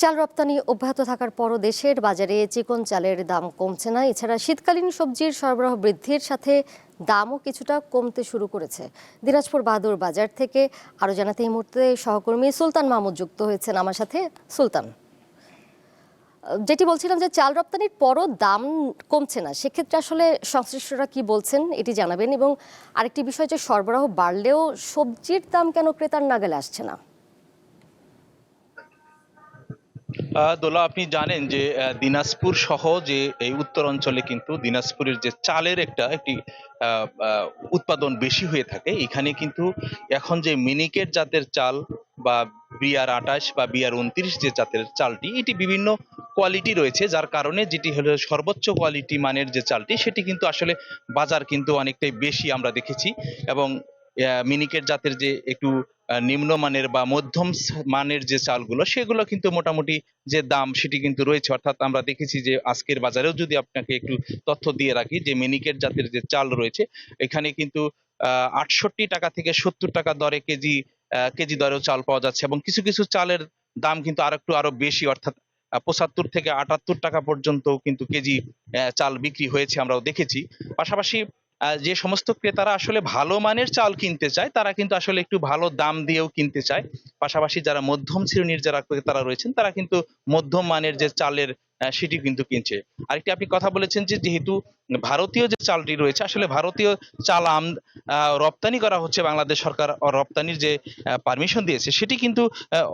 চাল রপ্তানি অব্যাহত থাকার পরও দেশের বাজারে চিকন চালের দাম কমছে না। এছাড়া শীতকালীন সবজির সরবরাহ বৃদ্ধির সাথে দামও কিছুটা কমতে শুরু করেছে। দিনাজপুর বাহাদুর বাজার থেকে আরও জানাতে এই মুহূর্তে সহকর্মী সুলতান মাহমুদ যুক্ত হয়েছেন আমার সাথে। সুলতান, যেটি বলছিলাম যে চাল রপ্তানির পরও দাম কমছে না, সেক্ষেত্রে আসলে সংশ্লিষ্টরা কি বলছেন এটি জানাবেন। এবং আরেকটি বিষয় যে সরবরাহ বাড়লেও সবজির দাম কেন ক্রেতার নাগালে আসছে না? দোলা, আপনি জানেন যে দিনাজপুর সহ যে এই উত্তর অঞ্চলে কিন্তু দিনাজপুরের যে চালের একটা, একটি উৎপাদন বেশি হয়ে থাকে, এখানে কিন্তু এখন যে মিনিকেট জাতের চাল বা বিআর আঠাশ বা বিআর উনত্রিশ যে জাতের চালটি, এটি বিভিন্ন কোয়ালিটি রয়েছে, যার কারণে যেটি হলো সর্বোচ্চ কোয়ালিটি মানের যে চালটি, সেটি কিন্তু আসলে বাজার কিন্তু অনেকটাই বেশি আমরা দেখেছি এবং মিনিকেট জাতের যে একটু নিম্নমানের বা মধ্যম মানের যে চালগুলো, সেগুলো কিন্তু মোটামুটি যে দাম সেটি কিন্তু রয়েছে। অর্থাৎ আমরা দেখেছি যে আজকের বাজারেও যদি আপনাকে একটু তথ্য দিয়ে রাখি যে মিনিকেট জাতের যে চাল রয়েছে, এখানে কিন্তু আটষট্টি টাকা থেকে সত্তর টাকা দরে কেজি কেজি দরেও চাল পাওয়া যাচ্ছে এবং কিছু কিছু চালের দাম কিন্তু আরও একটু আরও বেশি। অর্থাৎ পঁচাত্তর থেকে আটাত্তর টাকা পর্যন্ত কিন্তু কেজি চাল বিক্রি হয়েছে আমরাও দেখেছি। পাশাপাশি যে সমস্ত ক্রেতারা আসলে ভালো মানের চাল কিনতে চায়, তারা কিন্তু আসলে একটু ভালো দাম দিয়েও কিনতে চায়। পাশাপাশি যারা মধ্যম শ্রেণির যারা ক্রেতারা রয়েছেন, তারা কিন্তু মধ্যম মানের যে চালের সেটি কিন্তু কিনছে। আরেকটি আপনি কথা বলেছেন যে যেহেতু ভারতীয় যে চালটি রয়েছে, আসলে ভারতীয় চাল আম রপ্তানি করা হচ্ছে বাংলাদেশ সরকার রপ্তানির যে পারমিশন দিয়েছে, সেটি কিন্তু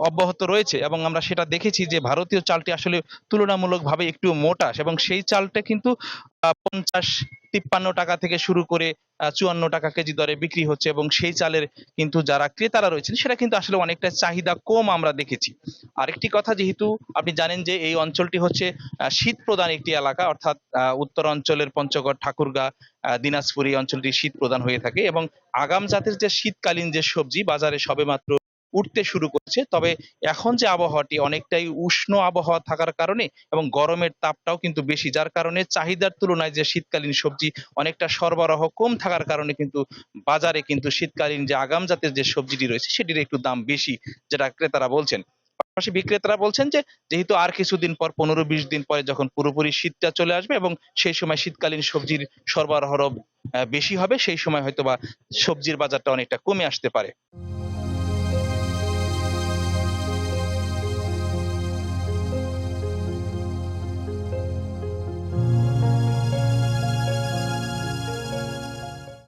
অব্যাহত রয়েছে এবং আমরা সেটা দেখেছি যে ভারতীয় চালটি আসলে তুলনামূলকভাবে একটু মোটা এবং সেই চালটা কিন্তু পঞ্চাশ তিপ্পান্ন টাকা থেকে শুরু করে চুয়ান্ন টাকা কেজি দরে বিক্রি হচ্ছে এবং সেই চালের কিন্তু যারা ক্রেতারা রয়েছেন, সেটা কিন্তু আসলে অনেকটা চাহিদা কম আমরা দেখেছি। আরেকটি কথা, যেহেতু আপনি জানেন যে এই অঞ্চলটি হচ্ছে শীত প্রধান একটি এলাকা, অর্থাৎ উত্তর অঞ্চলের পঞ্চগড়, ঠাকুরগাঁ দিনাজপুর এই অঞ্চলটি শীত প্রধান হয়ে থাকে এবং আগাম জাতের যে শীতকালীন যে সবজি, বাজারে সবেমাত্র উঠতে শুরু করছে। তবে এখন যে আবহাওয়াটি অনেকটাই উষ্ণ আবহাওয়া থাকার কারণে এবং গরমের তাপটাও কিন্তু বেশি, যার কারণে চাহিদার তুলনায় যে শীতকালীন সবজি অনেকটা সরবরাহ কম থাকার কারণে কিন্তু বাজারে কিন্তু শীতকালীন যে আগাম জাতের যে সবজিটি রয়েছে, সেটির একটু দাম বেশি, যেটা ক্রেতারা বলছেন। পাশাপাশি বিক্রেতারা বলছেন যে, যেহেতু আর কিছুদিন পর, পনেরো বিশ দিন পরে যখন পুরোপুরি শীতটা চলে আসবে এবং সেই সময় শীতকালীন সবজির সরবরাহ বেশি হবে, সেই সময় হয়তো বা সবজির বাজারটা অনেকটা কমে আসতে পারে।